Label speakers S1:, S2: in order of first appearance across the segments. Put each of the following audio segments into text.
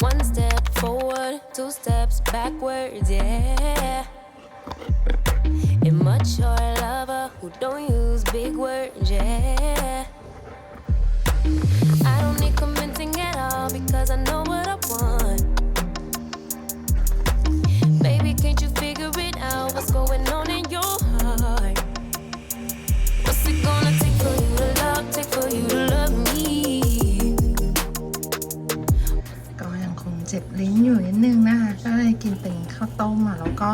S1: One step forward, two steps backwards, yeah. Immature lover who don't use big words, yeah. ็
S2: ต้มอะแล้วก็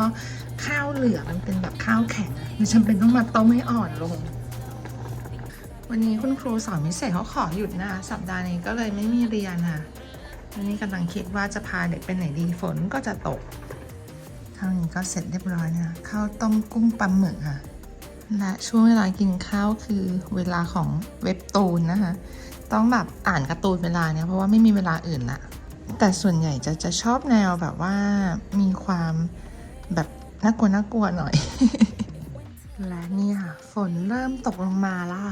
S2: ข้าวเหลืองมันเป็นแบบข้าวแข็งอะไม่จำเป็นต้องมาต้มให้อ่อนลง วันนี้คุณครูสอนพิเศษเขาขอหยุดนะคะสัปดาห์นี้ก็เลยไม่มีเรียนค่ะวันนี้กำลังคิดว่าจะพาเด็กไปไหนดีฝนก็จะตกเท่านี้ก็เสร็จเรียบร้อยนะคะข้าวต้มกุ้งปลาหมึกค่ะ และช่วงเวลากินข้าวคือเวลาของเว็บตูนนะคะ ต้องแบบอ่านการ์ตูนเวลาเนี้ยเพราะว่าไม่มีเวลาอื่นละ แต่ส่วนใหญ่จะจะชอบแนวแบบว่ามีความแบบน่ากลัวน่ากลัวหน่อย และนี่ค่ะ ฝนเริ่มตกลงมาล่ะ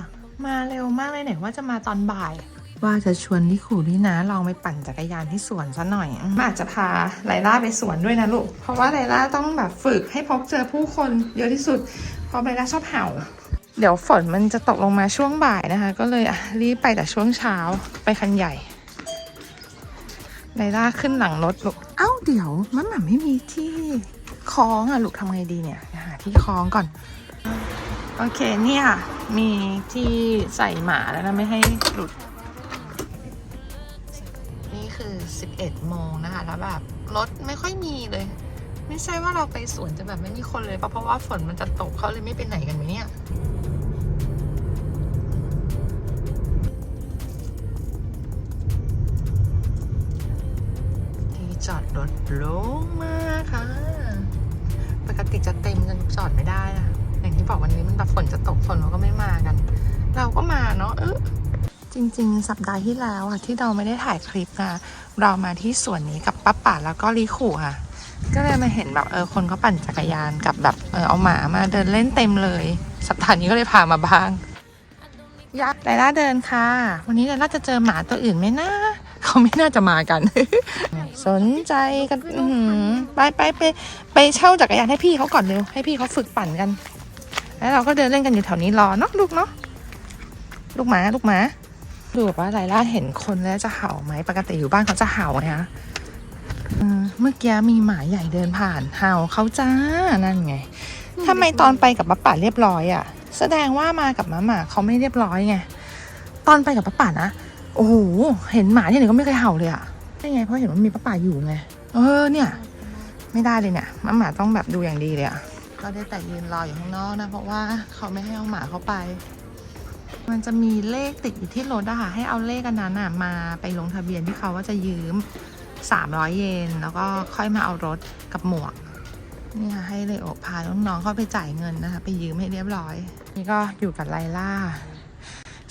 S2: มาเร็วมากเลยไหนว่าจะมาตอนบ่าย ว่าจะชวนที่ขู่นี่นะลองไปปั่นจักรยานที่สวนซะหน่อยมาอาจจะพาไลล่าไปสวนด้วยนะลูก เพราะว่าไลล่าต้องแบบฝึกให้พบเจอผู้คนเยอะที่สุด เพราะไลล่าชอบเห่าเดี๋ยวฝนมันจะตกลงมาช่วงบ่ายนะคะ ก็เลยรีบไปแต่ช่วงเช้าไปคันใหญ่ ไลล่าขึ้นหลังรถลูก เอ้าเดี๋ยวมันหมาไม่มีที่คล้องอะลูกทำไงดีเนี่ยหาที่คล้องก่อน โอเคเนี่ย มีที่ใส่หมาแล้วนะไม่ให้หลุด นี่คือ 11โมงนะคะ แล้วแบบรถไม่ค่อยมีเลย ไม่ใช่ว่าเราไปสวนจะแบบไม่มีคนเลยเพราะเพราะว่าฝนมันจะตกเขาเลยไม่ไปไหนกันไหมเนี่ย ที่จอดรถโล่งมากค่ะ ปกติจะเต็มจนจอดไม่ได้นะอย่างที่บอกวันนี้มันแบบฝนจะตกฝนเราก็ไม่มากัน เราก็มาเนาะเออจริง ๆ สัปดาห์ที่แล้วอะที่เราไม่ได้ถ่ายคลิปนะเรามาที่สวนนี้กับป้าป่าแล้วก็ลีขู่ค่ะ ก็เลยมาเห็นแบบเออคนเขาปั่นจักรยานกับแบบเออเอาหมามาเดินเล่นเต็มเลย สัปดาห์นี้ก็เลยพามาบ้างยักษ์ไลล่าเดินค่ะ วันนี้ไลล่าจะเจอหมาตัวอื่นไหมนะ เขาไม่น่าจะมากัน สนใจกันไปไปไปไปเช่าจักรยานให้พี่เขาก่อนเร็วให้พี่เขาฝึกปั่นกัน แล้วเราก็เดินเล่นกันอยู่แถวนี้รอเนาะลูกเนาะลูกหมาลูกหมาดูแบบว่าไลล่าเห็นคนแล้วจะเห่าไหมปกติอยู่บ้านเขาจะเห่านะคะเมื่อกี้มีหมาใหญ่เดินผ่านเห่าเขาจ้านั่นไงทำไมตอนไปกับป้าป่าเรียบร้อยอะ่ะ แสดงว่ามากับมาหมาเขาไม่เรียบร้อยไง ตอนไปกับป้าป่านะ โอ้โห เห็นหมาที่ไหนก็ไม่เคยเห่าเลยอะได้ไง เพราะเห็นว่ามีป้าป่าอยู่ไง เออเนี่ย ไม่ได้เลยเนี่ยหมาหมาต้องแบบดูอย่างดีเลยอะก็ได้แต่ยืนรออยู่ข้างนอกนะ เพราะว่าเขาไม่ให้เอาหมาเข้าไป มันจะมีเลขติดอยู่ที่รถอะค่ะให้เอาเลขอันนั้นอะมาไปลงทะเบียนที่เขาว่าจะยืม 300 เยน แล้วก็ค่อยมาเอารถกับหมวกนี่ค่ะให้เลโอพาน้องๆเข้าไปจ่ายเงินนะคะ ไปยืมให้เรียบร้อย นี่ก็อยู่กับไลล่า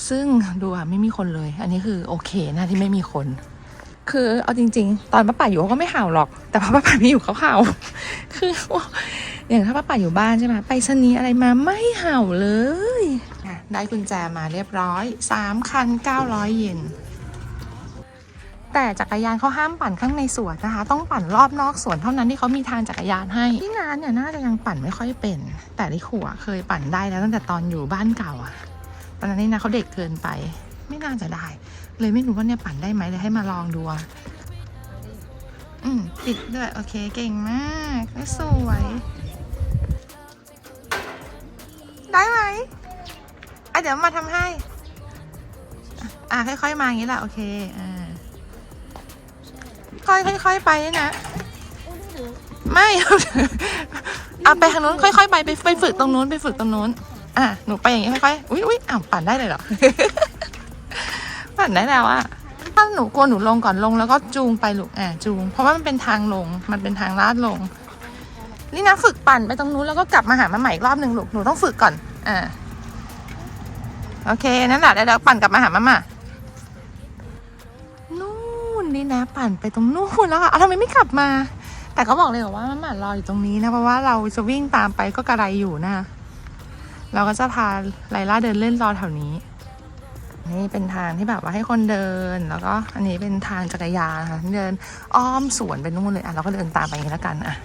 S2: ซึ่งดูอะไม่มีคนเลย อันนี้คือโอเคนะที่ไม่มีคน คือเอาจริง ๆ ตอนป้าป่าอยู่เขาก็ไม่เห่าหรอก แต่พอป้าป่าไม่อยู่เขาเห่า คืออย่างถ้าป้าป่าอยู่บ้านใช่ไหมไปสนีอะไรมาไม่เห่าเลยอะได้กุญแจมาเรียบร้อย3คัน900เยนแต่จักรยานเขาห้ามปั่นข้างในสวนนะคะ ต้องปั่นรอบนอกสวนเท่านั้นที่เขามีทางจักรยานให้ที่งานเนี่ยน่าจะยังปั่นไม่ค่อยเป็น แต่ลิขัวเคยปั่นได้แล้วตั้งแต่ตอนอยู่บ้านเก่าอะ ตอนนั้นนี่นะเขาเด็กเกินไป ไม่น่าจะได้ เลยไม่รู้ว่าเนี่ยปั่นได้ไหมเลยให้มาลองดูอืมติดด้วย โอเคเก่งมากสวย ได้ไหมอะเดี๋ยวมาทำให้ อะอะค่อยๆมาอย่างนี้แหละโอเคอ่าค่อยค่อยๆไปนะ ไม่ เอาไปทางนู้นค่อยๆไปไปไปฝึกตรงนู้นไปฝึกตรงนู้น อะหนูไปอย่างนี้ค่อยๆอุ้ยอุ้ยอ้าวปั่นได้เลยเหรอ ปั่นได้แล้วอะถ้าหนูกลัวหนูลงก่อนลงแล้วก็จูงไปลูกอะจูง เพราะว่ามันเป็นทางลง มันเป็นทางลาดลง นี่นะฝึกปั่นไปตรงนู้นแล้วก็กลับมาหามาใหม่อีกรอบหนึ่งลูกหนูต้องฝึกก่อน อ่าโอเค นั่นแหละแล้วปั่นกลับมาหามาม่านู่นนี่นะ ปั่นไปตรงนู่นแล้วอะเอาทำไมไม่กลับมา แต่ก็บอกเลยว่ามันหมารออยู่ตรงนี้นะ เพราะว่าเราจะวิ่งตามไปก็กระไรอยู่นะ เราก็จะพาไลล่าเดินเล่นรอแถวนี้ นี่เป็นทางที่แบบว่าให้คนเดิน แล้วก็อันนี้เป็นทางจักรยานค่ะเดินอ้อมสวนไปนู่นเลยอะเราก็เดินตามไปแล้วกันอะ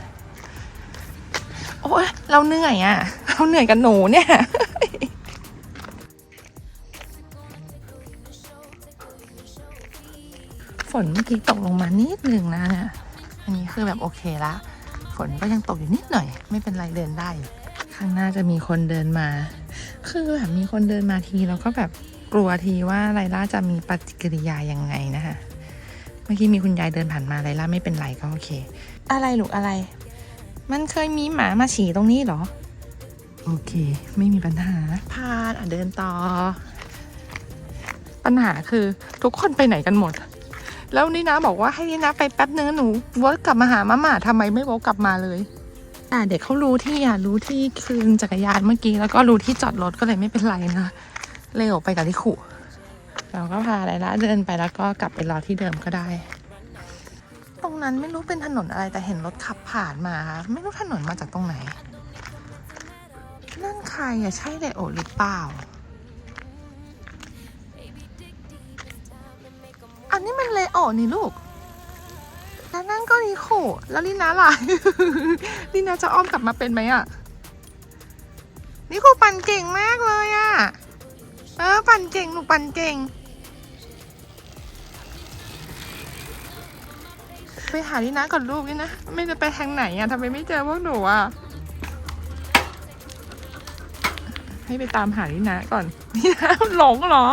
S2: โอ้ยเราเหนื่อยอะเราเหนื่อยกับหนูเนี่ยฝนเมื่อกี้ตกลงมานิดหนึ่งนะเนี่ย อันนี้คือแบบโอเคละ ฝนก็ยังตกอยู่นิดหน่อย ไม่เป็นไรเดินได้ ข้างหน้าจะมีคนเดินมา คือแบบมีคนเดินมาทีเราก็แบบกลัวทีว่าไลล่าจะมีปฏิกิริยายังไงนะคะเมื่อกี้มีคุณยายเดินผ่านมาไลล่าไม่เป็นไรก็โอเค อะไรลูกอะไร มันเคยมีหมามาฉี่ตรงนี้เหรอ โอเค ไม่มีปัญหาพาดอะเดินต่อ ปัญหาคือทุกคนไปไหนกันหมด แล้วนี่นะบอกว่าให้นี่นะไปแป๊บนึงหนูวกกลับมาหามาม่าทำไมไม่วกกลับมาเลย อ่เด็กเขารู้ที่อะรู้ที่คืนจักรยานเมื่อกี้แล้วก็รู้ที่จอดรถก็เลยไม่เป็นไรนะเร็วไปกับที่ขู่เราก็พาไรละเดินไปแล้วก็กลับไปรอที่เดิมก็ได้ ตรงนั้นไม่รู้เป็นถนนอะไรแต่เห็นรถขับผ่านมา ไม่รู้ถนนมาจากตรงไหน นั่นใครอะใช่เลโอหรือเปล่า อันนี้มันเลโอนี่ลูก แล้วนั่นก็นิโคแล้วลินาล่ะ ลินาจะอ้อมกลับมาเป็นไหมอะนิโคปั่นเก่งมากเลยอะเออปั่นเก่งหนูปั่นเก่ง ไปหาลินาก่อนลูกนี่นะ ไม่จะไปทางไหนอะทำไมไม่เจอพวกหนูอะให้ไปตามหาลินาก่อนลินาหลงเหรอ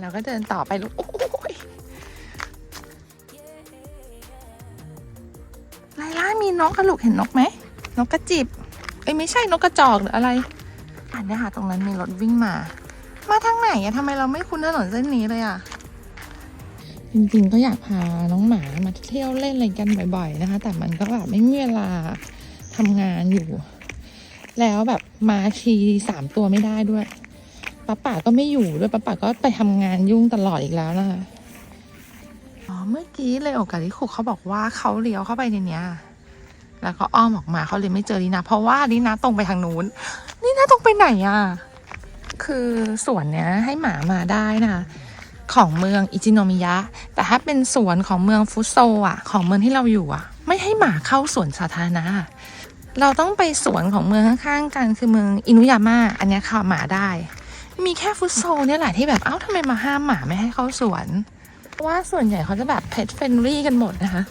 S2: เราก็เดินต่อไปลูกโอ้ย ไลล่ามีนกกระลูกเห็นนกไหมนกกระจิบเอ้ยไม่ใช่นกกระจอกหรืออะไรอ่านนี่ยค่ะตรงนั้นมีรถวิ่งมา มาทางไหนอะทำไมเราไม่คุ้นถนนเส้นนี้เลยอะจริงๆก็อยากพาน้องหมามาเที่ยวเล่นอะไรกันบ่อย ๆนะคะ แต่มันก็แบบไม่มีเวลาทำงานอยู่ แล้วแบบมาทีสามตัวไม่ได้ด้วยป้าป่าก็ไม่อยู่ด้วยป้าป่าก็ไปทำงานยุ่งตลอดอีกแล้วนะคะ เมื่อกี้เลยโอกาลิคุเขาบอกว่าเขาเลี้ยวเข้าไปในเนี้ยแล้วก็อ้อมออกมาเขาเลยไม่เจอลีนาเพราะว่าลีนาตรงไปทางนู้นลีนาตรงไปไหนอะคือสวนเนี้ยให้หมามาได้นะคะของเมืองอิจิโนมิยะ แต่ถ้าเป็นสวนของเมืองฟุโซอะ ของเมืองที่เราอยู่อะ ไม่ให้หมาเข้าสวนสาธารณะเราต้องไปสวนของเมืองข้างๆกันคือเมืองอินุยาม่าอันนี้เข้าหมาได้ มีแค่ฟุโซเนี่ยแหละที่แบบเอ้าทำไมมาห้ามหมาไม่ให้เข้าสวน ว่าส่วนใหญ่เขาจะแบบเพ t เฟนรี่กันหมดนะคะ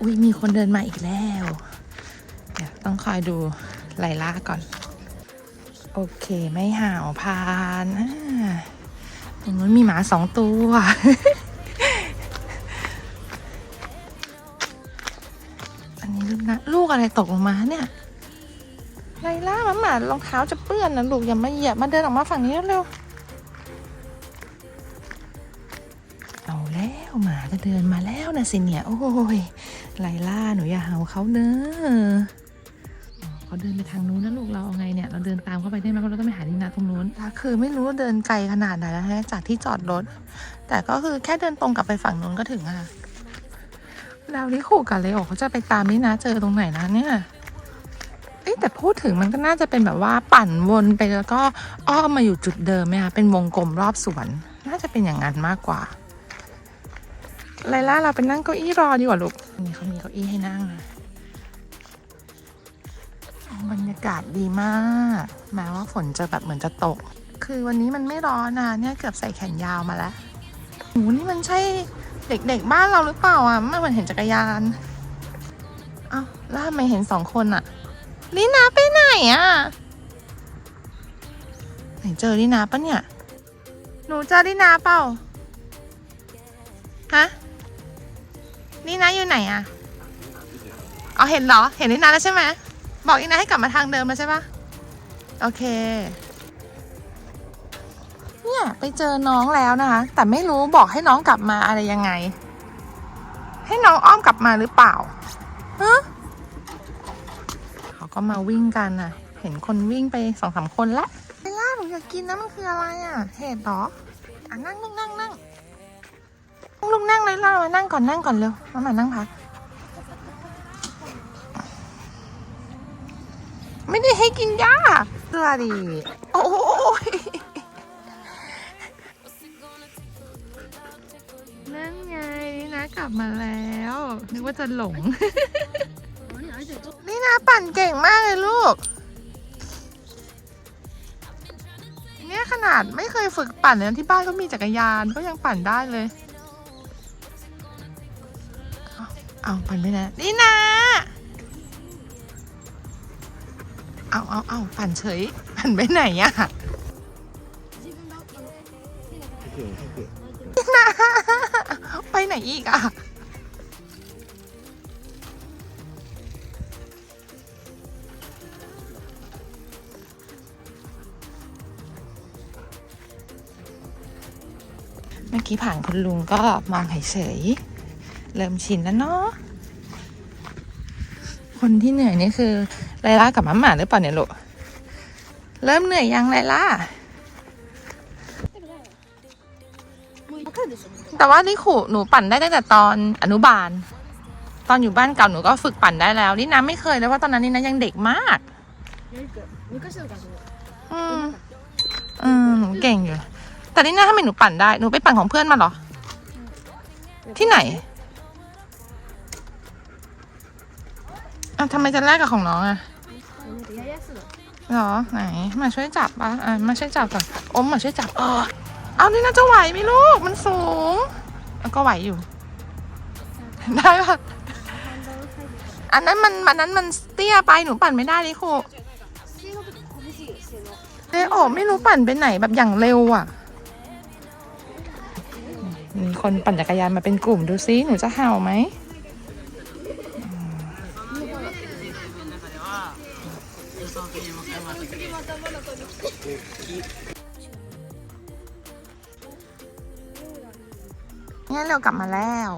S2: อุ้ยมีคนเดินมาอีกแล้วเดี๋ยวต้องคอยดูไลล่าก่อน โอเคไม่ห่าวพานอ่าตรงนู้นมีหมาสองตัว อันนี้ลูกนะลูกอะไรตกลงมาเนี่ยไลล่ามาหมารองเท้าจะเปื้อนนะลูกอย่ามาเหยียบมาเดินออกมาฝั่งนี้เร็วเเดินมาแล้วนะสิเนี่ย โอ้ยไลล่าหนูอย่าเห่าเขาเนอะเขาเดินไปทางนู้นนะลูกเราเอาไงเนี่ย เราเดินตามเข้าไปได้ไหมเพราะเราต้องไปหาดินาตรงนู้นคือไม่รู้ว่าเดินไกลขนาดไหนแล้วฮะจากที่จอดรถ แต่ก็คือแค่เดินตรงกลับไปฝั่งนู้นก็ถึงอะแล้วนี่ขู่กับเลโอเขาจะไปตามนี่นะเจอตรงไหนนะเนี่ยเอ้แต่พูดถึงมันก็น่าจะเป็นแบบว่าปั่นวนไปแล้วก็อ้อมมาอยู่จุดเดิมไหมคะเป็นวงกลมรอบสวน น่าจะเป็นอย่างนั้นมากกว่า ไลล่าเราไปนั่งเก้าอี้รอดีกว่าลูกนี่เขามีเก้าอี้ให้นั่งนะบรรยากาศดีมาก แม้ว่าฝนจะแบบเหมือนจะตก คือวันนี้มันไม่ร้อนนะเนี่ยเกือบใส่แขนยาวมาแล้วโหนี่มันใช่เด็กๆบ้านเราหรือเปล่าอะไม่เหมือนเห็นจักรยาน เอ้าแล้วทำไมเห็นสองคนอะลินาไปไหนอะไหนเจอลินาปะเนี่ย หนูเจอลินาเปล่า ฮะ ลินาอยู่ไหนอะเอาเห็นเหรอ เห็นลินาแล้วใช่ไหมบอกลินาให้กลับมาทางเดิมแล้วใช่ปะโอเค เนี่ยไปเจอน้องแล้วนะคะ แต่ไม่รู้บอกให้น้องกลับมาอะไรยังไง ให้น้องอ้อมกลับมาหรือเปล่าฮะเขาก็มาวิ่งกันน่ะ เห็นคนวิ่งไปสองสามคนละไอล่าหนูอยากกินนะมันคืออะไรอะ เห็ดเหรออะนั่งนั่งนั่งนั่ง ลุกนั่งเลยล่ามานั่งก่อนนั่งก่อนเร็วมามานั่งพักไม่ได้ให้กินยาสวัสดีโอ้ยนั่นไงนะกลับมาแล้วนึกว่าจะหลง นี่นะปั่นเก่งมากเลยลูก เนี่ยขนาดไม่เคยฝึกปั่นเลยที่บ้านก็มีจักรยานก็ยังปั่นได้เลย เอาพันไปนะนี่นะ เอาเอาเอาปั่นเฉยปั่นไปไหนอะนะไปไหนอีกอะเมื่อกี้ผ่านคุณลุงก็มองเฉยๆ เริ่มชินแล้วเนาะคนที่เหนื่อยนี่คือไลล่ากับมัมหมาหรือเปล่าเนี่ยลูกเริ่มเหนื่อยยังไลล่าแต่ว่านี่ขู่หนูปั่นได้ตั้งแต่ตอนอนุบาล ตอนอยู่บ้านเก่าหนูก็ฝึกปั่นได้แล้ว นี่น้ำไม่เคยเลยว่าตอนนั้นนี่นะยังเด็กมากอืมอืมหนูเก่งอยู่ แต่นี่นะทำไมหนูปั่นได้ หนูไปปั่นของเพื่อนมาเหรอ ที่ไหน อะทำไมจะแลกกับของน้องอะหรอไหนมาช่วยจับปะอะมาช่วยจับก่อนอมมาช่วยจับเออเอานี่น่าจะไหวไหมลูกมันสูงเอาก็ไหวอยู่ ได้ปะอันนั้นมันอันนั้นมันเตี้ยไปหนูปั่นไม่ได้ดิครูเอโอไม่รู้ปั่นไปไหนแบบอย่างเร็วอะมีคนปั่นจักรยานมาเป็นกลุ่มดูซิหนูจะเห่าไหม เนี่ยเรากลับมาแล้ว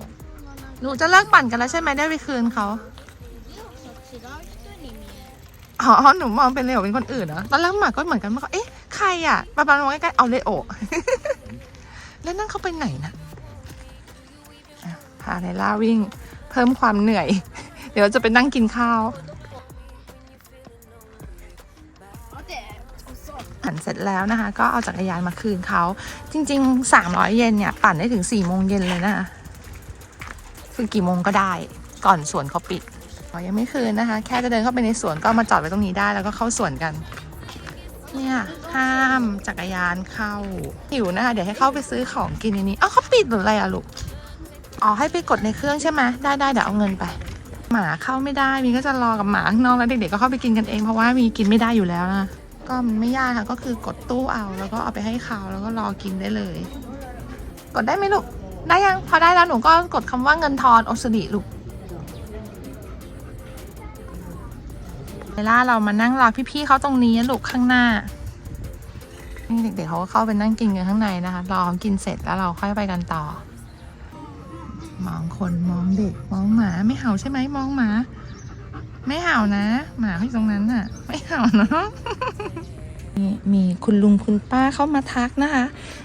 S2: หนูจะเลิกปั่นกันแล้วใช่ไหมได้ไปคืนเขาอ๋อ หนูมองเป็นเลโอเป็นคนอื่นเหรอตอนแรกหมาก็เหมือนกันมาก็เอ๊ะ ใครอะปาปามองใกล้ๆเอาเลโอ แล้วนั่นเขาไปไหนนะพาไลล่าวิ่ง เพิ่มความเหนื่อย เดี๋ยวจะไปนั่งกินข้าว แล้วนะคะ ก็เอาจักรยานมาคืนเขา จริง ๆ 300 เยนเนี่ย ปั่นได้ถึง4โมงเย็นเลยนะคะ คือกี่โมงก็ได้ ก่อนสวนเขาปิดยังไม่คืนนะคะ แค่จะเดินเข้าไปในสวนก็มาจอดไว้ตรงนี้ได้แล้วก็เข้าสวนกัน เนี่ยห้ามจักรยานเข้าหิวนะคะ เดี๋ยวให้เข้าไปซื้อของกินในนี้อ้าวเขาปิดหรืออะไรอะลูกอ๋อให้ไปกดในเครื่องใช่ไหมได้ได้เดี๋ยวเอาเงินไป หมาเข้าไม่ได้มีก็จะรอกับหมาข้างนอกแล้วเด็กๆก็เข้าไปกินกันเองเพราะว่ามีกินไม่ได้อยู่แล้วนะ ก็ไม่ยากค่ะก็คือกดตู้เอา แล้วก็เอาไปให้เขาแล้วก็รอกินได้เลย กดได้ไหมลูก ได้ยังพอได้แล้วหนูก็กดคำว่าเงินทอนโอสดิลูกเวลาเรามานั่งรอพี่ๆเขาตรงนี้ลูกข้างหน้านี่เด็กๆเขาก็เข้าไปนั่งกินกันข้างในนะคะ รอเขากินเสร็จแล้วเราค่อยไปกันต่อ มองคนมองเด็กมองหมาไม่เห่าใช่ไหมมองหมา ไม่เห่านะ หมาเขาอยู่ตรงนั้นน่ะ ไม่เห่าเนาะมีมีคุณลุงคุณป้าเข้ามาทักนะคะ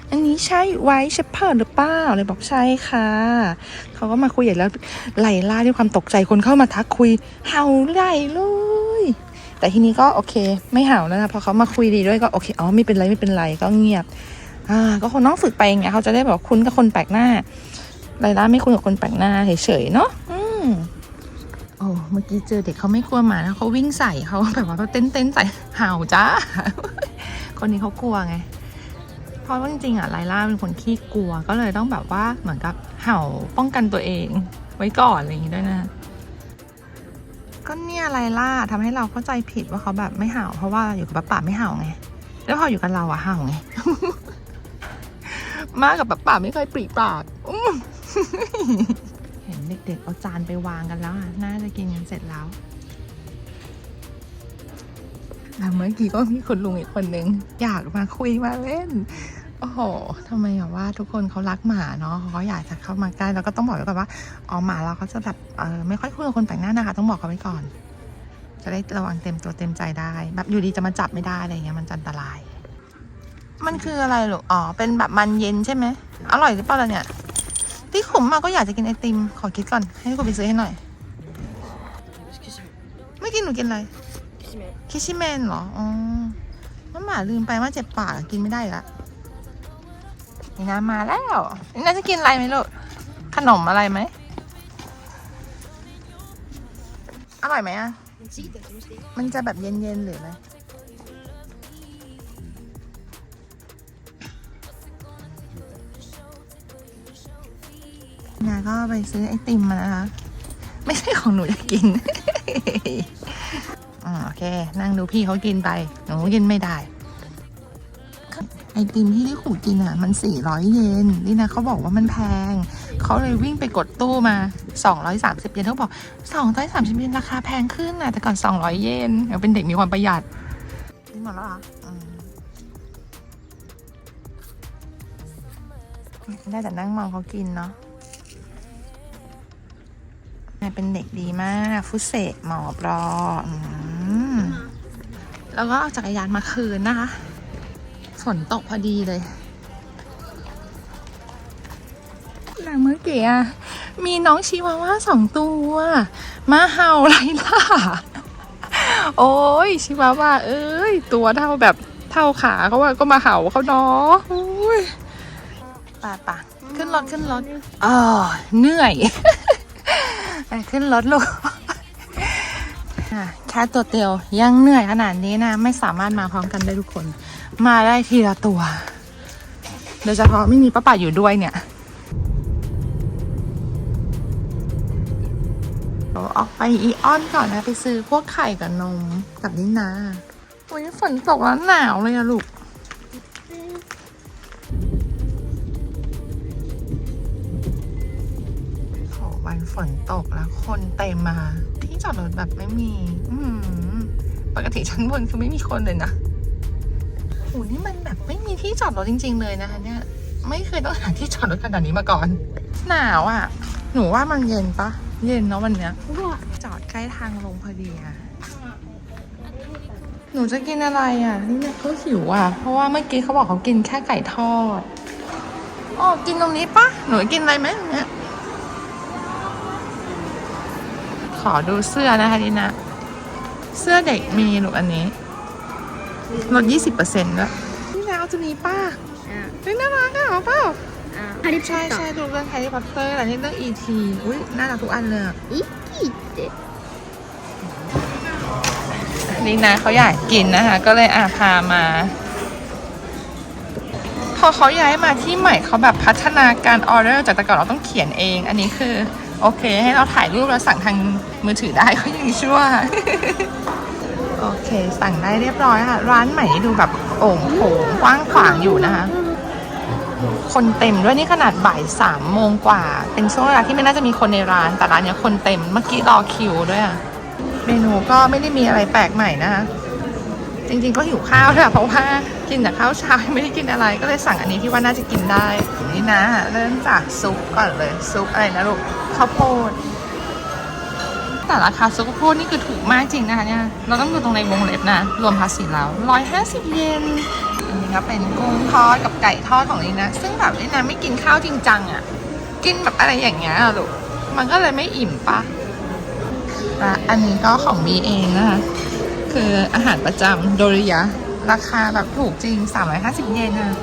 S2: อันนี้ใช่ไวท์เชพเพิร์ดหรือเปล่าเลยบอกใช่ค่ะ เขาก็มาคุยใหญ่แล้วไหลล่าด้วยความตกใจคนเข้ามาทักคุยเห่าใหญ่เลยแต่ทีนี้ก็โอเค ไม่เห่าแล้วนะพอเขามาคุยดีด้วยก็โอเคอ๋อไม่เป็นไรไม่เป็นไรก็เงียบ อ่า ก็คงต้องฝึกไปอย่างเงี้ยเขาจะได้แบบคุ้นกับคนแปลกหน้าไลล่าไม่คุ้นกับคนแปลกหน้าเฉยๆเนาะอืม เมื่อกี้เจอเด็กเขาไม่กลัวหมานะเขาวิ่งใส่เขาแบบว่าเขาเต้นเต้นใส่เห่าจ้า คนนี้เขากลัวไง เพราะว่าจริงๆอะไลล่าเป็นคนขี้กลัวก็เลยต้องแบบว่าเหมือนกับเห่าป้องกันตัวเอง ไว้ก่อนอะไรอย่างงี้ด้วยนะ ก็เนี่ยไลล่าทำให้เราเข้าใจผิดว่าเขาแบบไม่เห่า เพราะว่าอยู่กับป้าป่าไม่เห่าไง แล้วพออยู่กับเราอะเห่าไง มากับป้าป่าไม่เคยปรีปาก เห็นเด็กๆเอาจานไปวางกันแล้วอะ น่าจะกินกันเสร็จแล้วแล้วเมื่อกี้ก็มีคนลุงอีกคนนึง อยากมาคุยมาเล่น โอ้โหทำไมอะว่าทุกคนเขารักหมาเนาะเขาก็อยากจะเข้ามาใกล้แล้วก็ต้องบอกไว้ก่อนว่าอ๋อหมาเราเขาจะแบบเออไม่ค่อยคุยกับคนแปลกหน้านะคะ ต้องบอกเขาไว้ก่อน จะได้ระวังเต็มตัวเต็มใจได้ แบบอยู่ดีจะมาจับไม่ได้อะไรเงี้ยมันจะอันตราย มันคืออะไรหรออ๋อเป็นแบบมันเย็นใช่ไหมอร่อยหรือเปล่าล่ะเนี่ย ที่ผมมาก็อยากจะกินไอติม ขอคิดก่อน ให้กูไปซื้อให้หน่อย ไม่กินหนูกินอะไร คิชิเมนเหรอ อ๋อน้อหมาลืมไปว่าเจ็บปากกินไม่ได้ละนี่นะมาแล้วนี่นะจะกินอะไรไหมลูก ขนมอะไรไหม อร่อยไหมอะ มันจะแบบเย็นๆหรือไง นาก็ไปซื้อไอติมมานะคะ ไม่ใช่ของหนูจะกินอ่าโอเค นั่งดูพี่เขากินไป หนูกินไม่ได้ ไอติมที่ลิขู่กินอะ มัน400เยนนี่นะเขาบอกว่ามันแพง เขาเลยวิ่งไปกดตู้มา230เยนเขาบอก230เยนราคาแพงขึ้นอะแต่ก่อน200เยนเดี๋ยวเป็นเด็กมีความประหยัดนี่หมดแล้วเหรออืมได้แต่นั่งมองเขากินเนาะนาย เป็นเด็กดีมาก ฟุตเซหมอบรอมแล้วก็เอาจักรยานมาคืนนะคะ ฝนตกพอดีเลยหลังเมื่อกี้มีน้องชิวาว่าสองตัว มาเห่าไรล่ะ โอ้ยชิวาว่า เอ้ย ตัวเท่าแบบเท่าขาเขาว่าก็มาเห่าเขาเนาะโอ้ยป่ะป่ะขึ้นรถขึ้นรถอ๋อเหนื่อย ไปขึ้นรถลูกแค่ตัวเตียวยังเหนื่อยขนาดนี้นะ ไม่สามารถมาพร้อมกันได้ทุกคน มาได้ทีละตัว โดยเฉพาะไม่มีป้าป่าอยู่ด้วยเนี่ยเราออกไปอีออนก่อนนะ ไปซื้อพวกไข่กับนมกับนี่นาวันนี้ฝนตกแล้วหนาวเลยอะลูก ฝนตกแล้วคนเต็มมา ที่จอดรถแบบไม่มี อืปกติชั้นบนคือไม่มีคนเลยนะโหนี่มันแบบไม่มีที่จอดรถจริง ๆ เลยนะคะเนี่ยไม่เคยต้องหาที่จอดรถขนาดนี้มาก่อน หนาวอะ หนูว่ามันเย็นปะเย็นเนาะวันเนี้ยจอดใกล้ทางลงพอดีอะหนูจะกินอะไรอะ นี่เนี่ยเขาหิวอะ เพราะว่าเมื่อกี้เขาบอกเขากินแค่ไก่ทอดอ๋อกินตรงนี้ปะหนูกินอะไรไหมเนี่ย ขอดูเสื้อนะคะดีนะ เสื้อเด็กมีหรืออันนี้ลดยี่สิบเ20%ด้วยนี่แล้วจะมีป้าเป็นน่ารักอะเป้าฮาริพ
S3: อเตอร์
S2: ใช่ใช่ดูเรื่องแฮร์รี่พอตเตอร์แต่นี่เรื่องอีทีอุ้ยน่ารักทุกอันเลยอี
S3: กีเด็
S2: นี่นะเขาอยากกินนะคะ ก็เลยอาพามา พอเขาย้ายมาที่ใหม่เขาแบบพัฒนาการออเดอร์จากแต่ก่อนเราต้องเขียนเอง อันนี้คือ โอเค ให้เราถ่ายรูปแล้วสั่งทาง มือถือได้ก็ยังชั่ว โอเค สั่งได้เรียบร้อยค่ะ ร้านใหม่ดูแบบโอ่งโถงกว้างขวางอยู่นะคะ คนเต็มด้วยนี่ขนาดบ่ายสามโมงกว่า เป็นช่วงเวลาที่ไม่น่าจะมีคนในร้าน แต่ร้านเนี้ยคนเต็มเมื่อกี้รอคิวด้วยอะเมนูก็ไม่ได้มีอะไรแปลกใหม่นะคะจริงๆก็หิวข้าวค่ะเพราะว่ากินแต่ข้าวเช้าไม่ได้กินอะไรก็เลยสั่งอันนี้ที่ว่าน่าจะกินได้นี่นะ เริ่มจากซุปก่อนเลย ซุปอะไรนะลูกข้าวโพด แต่ราคาซุปข้าวโพดนี่คือถูกมากจริงนะคะเนี่ย เราต้องดูตรงในวงเล็บนะ รวมภาษีแล้วร้อยห้าสิบเยนอันนี้ก็เป็นกุ้งทอดกับไก่ทอดของนี่นะ ซึ่งแบบนี่นะไม่กินข้าวจริงจังอะ่ะ กินแบบอะไรอย่างเงี้ยลูก มันก็เลยไม่อิ่มปะและอันนี้ก็ของบีเองนะคะ คืออาหารประจำโดริยะ ราคาแบบถูกจริง 350 เยนอะ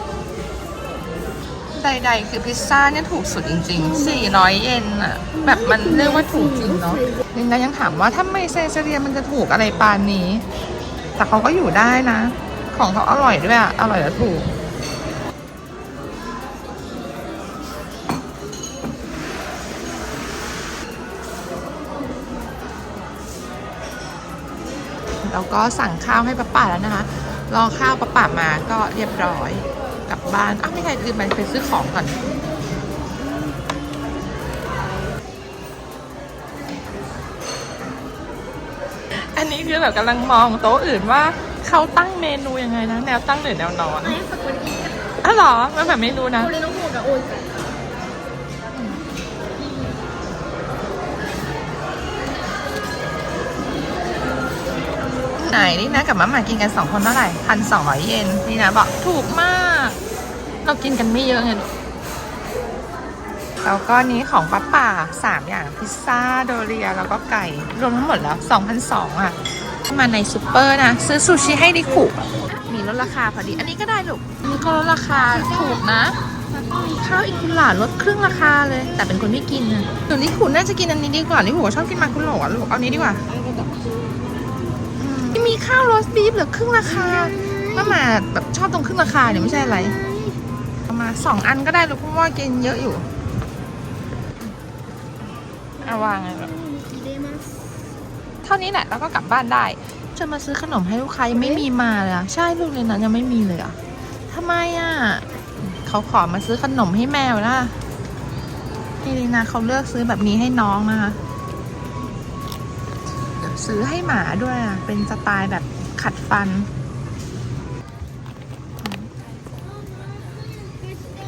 S2: ดๆ คือพิซซ่าเนี่ยถูกสุดจริง ๆ 400 เยนอะแบบมันเรียกว่าถูกจริงเนาะลินดายังถามว่าถ้าไม่เซเซเรียมันจะถูกอะไรปานนี้ แต่เขาก็อยู่ได้นะ ของเขาอร่อยด้วยอะอร่อยและถูกแล้วก็สั่งข้าวให้ป้าป่าแล้วนะคะ รอข้าวป้าป่ามาก็เรียบร้อย กลับบ้าน อ้าวไม่ใช่คืมไปไปซื้อของก่อน อันนี้คือแบบกำลังมองโต๊ะอื่นว่าเขาตั้งเมนูยังไงนะ แนวตั้งหรือแนวนอน
S3: ไอ้ส
S2: กุลนี้หรอมันแบบไม่รู้นะ
S3: คนเรีนกัน
S2: ไหนนี่นะกับมาหมากินกันสองคนเท่าไหร่พันสองร้อยเยนนี่นะบอกถูกมาก เรากินกันไม่เยอะไงลูกแล้วก็นี้ของป้าป่าสามอย่างพิซซ่าโดเรียแล้วก็ไก่ รวมทั้งหมดแล้วสองพันสองอะ มาในซูเปอร์นะ ซื้อซูชิให้ดิคุมีลดราคาพอดี อันนี้ก็ได้ลูกอันนี้ก็ลดราคาถูกนะข้าวอิคุหลาลดครึ่งราคาเลย แต่เป็นคนไม่กินนะหนูนิคุน่าจะกินอันนี้ดีกว่านิคุชอบกินมาคุโระอะลูกเอานี้ดีกว่าอืมมีข้าวโรสบีฟเหลือครึ่งราคามามาแบบชอบตรงครึ่งราคาเนี่ยไม่ใช่อะไร สองอันก็ได้ลูกคุณว่ากินเยอะอยู่เอาวางเลยแบบเท่านี้แหละแล้วก็กลับบ้านได้ จะมาซื้อขนมให้ลูกค้ายังไม่มีมาเลยอะใช่ลูกเลยนะยังไม่มีเลยอะทำไมอะเขาขอมาซื้อขนมให้แมวนะนี่ลีนาเขาเลือกซื้อแบบนี้ให้น้องนะคะซื้อให้หมาด้วยอะเป็นสไตล์แบบขัดฟัน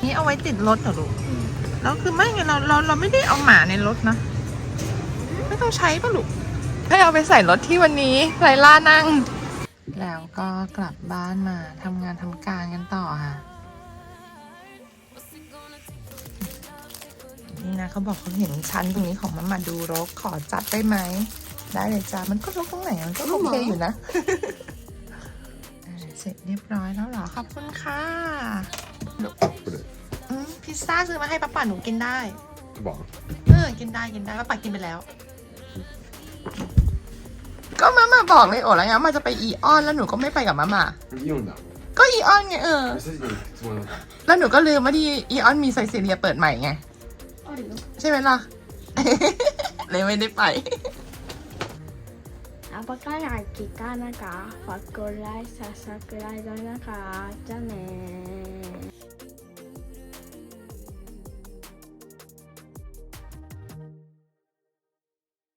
S2: นี่เอาไว้ติดรถเหรอลูกแล้วคือไม่ไงเราเราเราไม่ได้เอาหมาในรถนะ ไม่ต้องใช้ปะลูกให้เอาไปใส่รถที่วันนี้ไรล่านั่ง แล้วก็กลับบ้านมาทำงานทำการกันต่อค่ะ นี่นะเขาบอกเขาเห็นชั้นตรงนี้ของมันมาดูรกขอจัดได้ไหม ได้เลยจ้ามันก็รกตรงไหนมันก็โอเคอยู่นะอ่าเสร็จเรียบร้อยแล้วเหรอขอบคุณค่ะ อืมพิซซ่าซื้อมาให้ป้าป่าหนูกินได้
S4: บอก
S2: เออ กินได้กินได้ป้าป่ากินไปแล้ว ก็มาม่าบอกเลยโอ้แล้วไงมาจะไปอีออนแล้วหนูก็ไม่ไปกับมาม่า
S4: イオンだ
S2: ก็อีออนไงเออ
S4: 久しぶりにつもりだった
S2: แล้วหนูก็ลืมว่าที่อีออนมีไซซีเรียเปิดใหม่ไง
S3: あるよ
S2: ใช่ไหมล่ะ เลยไม่ได้ไป
S3: Apakah yang kita nak? Fakulai sasakulai dan nak? Jangan.